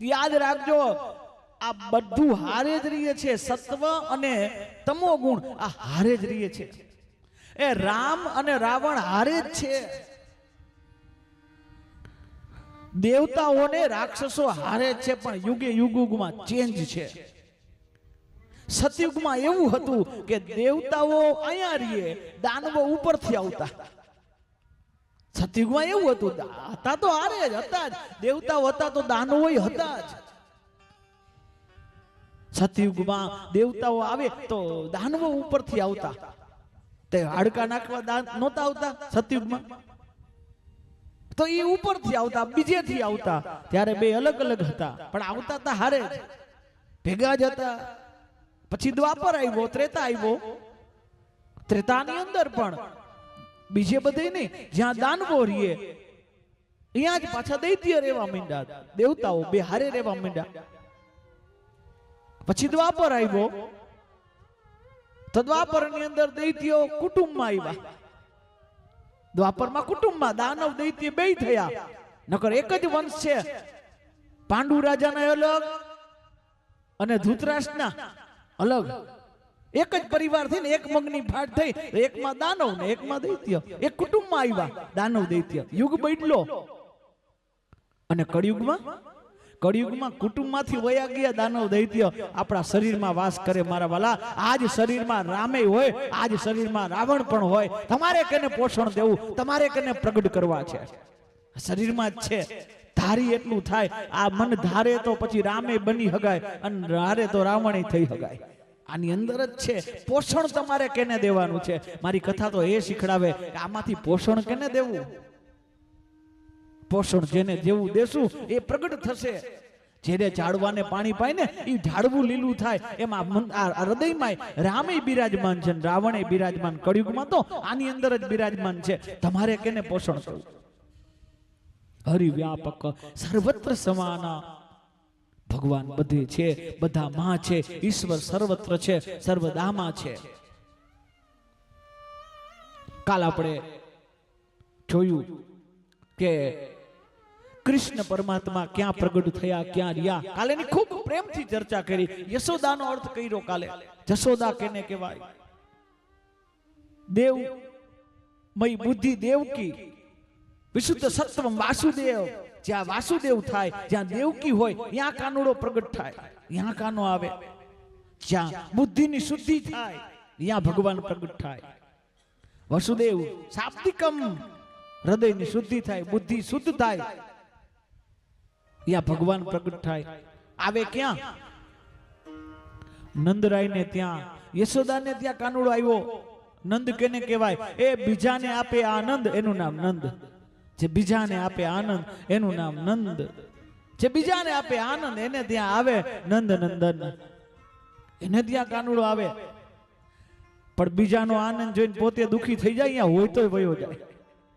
યાદ રાખજો, આ બધું હારે જ રહીએ છે, સત્વ અને તમો ગુણ, આ હારે જ રહીએ છે. એ રામ અને રાવણ હારે જ છે. દેવતાઓને રાક્ષસો હારે જ છે, પણ યુગે યુગમાં ચેન્જ છે. સતયુગમાં એવું હતું કે દેવતાઓ અહીંયા રહીએ, દાનવો ઉપરથી આવતા. સતયુગમાં એવું હતું? હતા તો આરે જ હતા જ. દેવતાઓ હતા તો દાનવો હતા જ. સતયુગમાં દેવતાઓ આવે તો દાનવો ઉપરથી આવતા. તે હાડકા નાખવા દાન નહોતા આવતા સતયુગમાં તો એ ઉપરથી આવતા, બીજેથી આવતા. ત્યારે બે અલગ અલગ હતા. પણ આવતા હતા હારે જ. ભેગા જ હતા. પછી દ્વાપર આવ્યો, ત્રેતા આવ્યો. ત્રેતાની અંદર પણ બીજે બધે નહીં. જ્યાં દાનવો રહીએ અહીંયા જ પાછા દૈત્ય રહેવા માંડ્યા. દેવતાઓ બે હારે રહેવા માંડ્યા. પછી દ્વાપર આવ્યો. તો દ્વાપરની અંદર દૈત્યો કુટુંબમાં આવ્યા. દ્વાપરમાં કુટુંબમાં દાનવ દૈત્ય બે થયા. નકર એક જ વંશ છે. પાંડુ રાજાના અલગ અને ધૂતરાષ્ટ્રના અલગ. એક જ પરિવારથી ને એક મગની ફાટ થઈ, એકમાં દાનવ ને એકમાં દૈત્ય. એક કુટુંબમાં આવ્યા, દાનવ દૈત્ય. યુગ બદલો. અને કળિયુગમાં? કળિયુગમાં કુટુંબમાંથી વયા ગયા દાનવ દૈત્ય. આપણા શરીરમાં વાસ કરે મારા વાલા. આજ શરીરમાં રામે હોય, આજ શરીરમાં રાવણ પણ હોય. તમારે કેને પોષણ દેવું? તમારે કેને પ્રગટ કરવા છે? શરીરમાં જ છે. ધારી એટલું થાય. આ મન ધારે તો પછી રામે બની હગાય. અને ધારે તો રાવણે થઈ હગાય. આની અંદર જ છે. પોષણ તમારે કેને દેવાનું છે? મારી કથા તો એ શીખડાવે કે આમાંથી પોષણ કેને દેવું? પોષણ જેને જેવું દેશું, એ પ્રગટ થશે. જેને ઝાડવાને પાણી પાય ને એ ઝાડવું લીલું થાય. એમાં હૃદયમાં રામે બિરાજમાન છે રાવણે બિરાજમાન કળિયુગમાં તો આની અંદર જ બિરાજમાન છે. તમારે કેને પોષણ કરવું? હરિવ્યાપક, સર્વત્ર સમાના. ભગવાન બધે છે, બધા માં છે, ઈશ્વર સર્વત્ર છે, સર્વદામાં છે. કાલ આપણે જોયું કે કૃષ્ણ પરમાત્મા ક્યાં પ્રગટ થયા, ક્યાં રહ્યા. કાલે એની ખૂબ પ્રેમથી ચર્ચા કરી. યશોદાનો અર્થ કર્યો કાલે. જશોદા કેને કહેવાય? દેવ, મય બુદ્ધિ દેવકી વિશુદ્ધ સત્વમ વાસુદેવ. જ્યાં વાસુદેવ થાય, જ્યાં દેવકી હોય, ત્યાં કાનુડો પ્રગટ થાય. ત્યાં કાનો આવે? જ્યાં બુદ્ધિની શુદ્ધિ થાય, ત્યાં ભગવાન પ્રગટ થાય. વસુદેવ, શાબ્દિકમ હૃદયની શુદ્ધિ થાય, બુદ્ધિ શુદ્ધ થાય. ત્યાં ભગવાન પ્રગટ થાય. આવે ક્યાં? નંદરાયને ત્યાં, યશોદાને ત્યાં કાનુડો આવ્યો. નંદ કેને કહેવાય? એ બીજાને આપે આનંદ, એનું નામ નંદ. જે બીજાને આપે આનંદ, એનું નામ નંદ. જે બીજાને આપે આનંદ, એને ત્યાં આવે નંદ નંદન એને ત્યાં કાનુડો આવે. પણ બીજાનો આનંદ જોઈને પોતે દુખી થઈ જાય, અહીંયા હોય તોય વયો જાય.